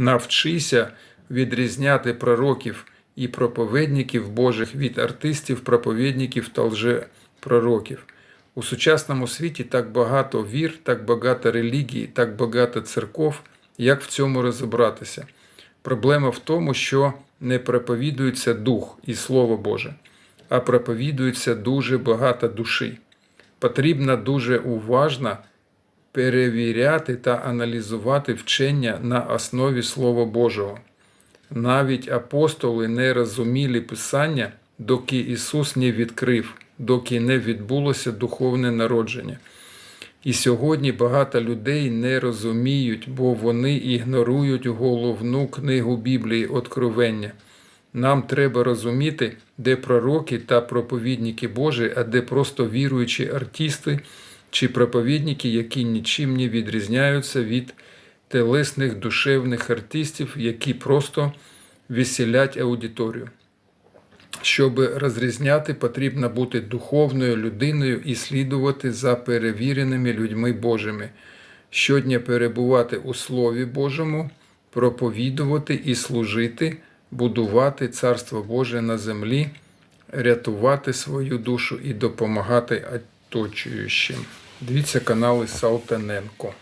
Навчися відрізняти пророків і проповідників Божих від артистів, проповідників та лжепророків. У сучасному світі так багато вір, так багато релігій, так багато церков. Як в цьому розібратися? Проблема в тому, що не проповідується дух і Слово Боже, а проповідується дуже багато душі. Потрібно дуже уважно перевіряти та аналізувати вчення на основі Слова Божого. Навіть апостоли не розуміли Писання, доки Ісус не відкрив, доки не відбулося духовне народження. І сьогодні багато людей не розуміють, бо вони ігнорують головну книгу Біблії Откровення. Нам треба розуміти, де пророки та проповідники Божі, а де просто віруючі артисти чи проповідники, які нічим не відрізняються від телесних душевних артистів, які просто веселять аудиторію. Щоб розрізняти, потрібно бути духовною людиною і слідувати за перевіреними людьми Божими, щодня перебувати у Слові Божому, проповідувати і служити, будувати Царство Боже на землі, рятувати свою душу і допомагати оточуючим. Дивіться канали Салтаненко.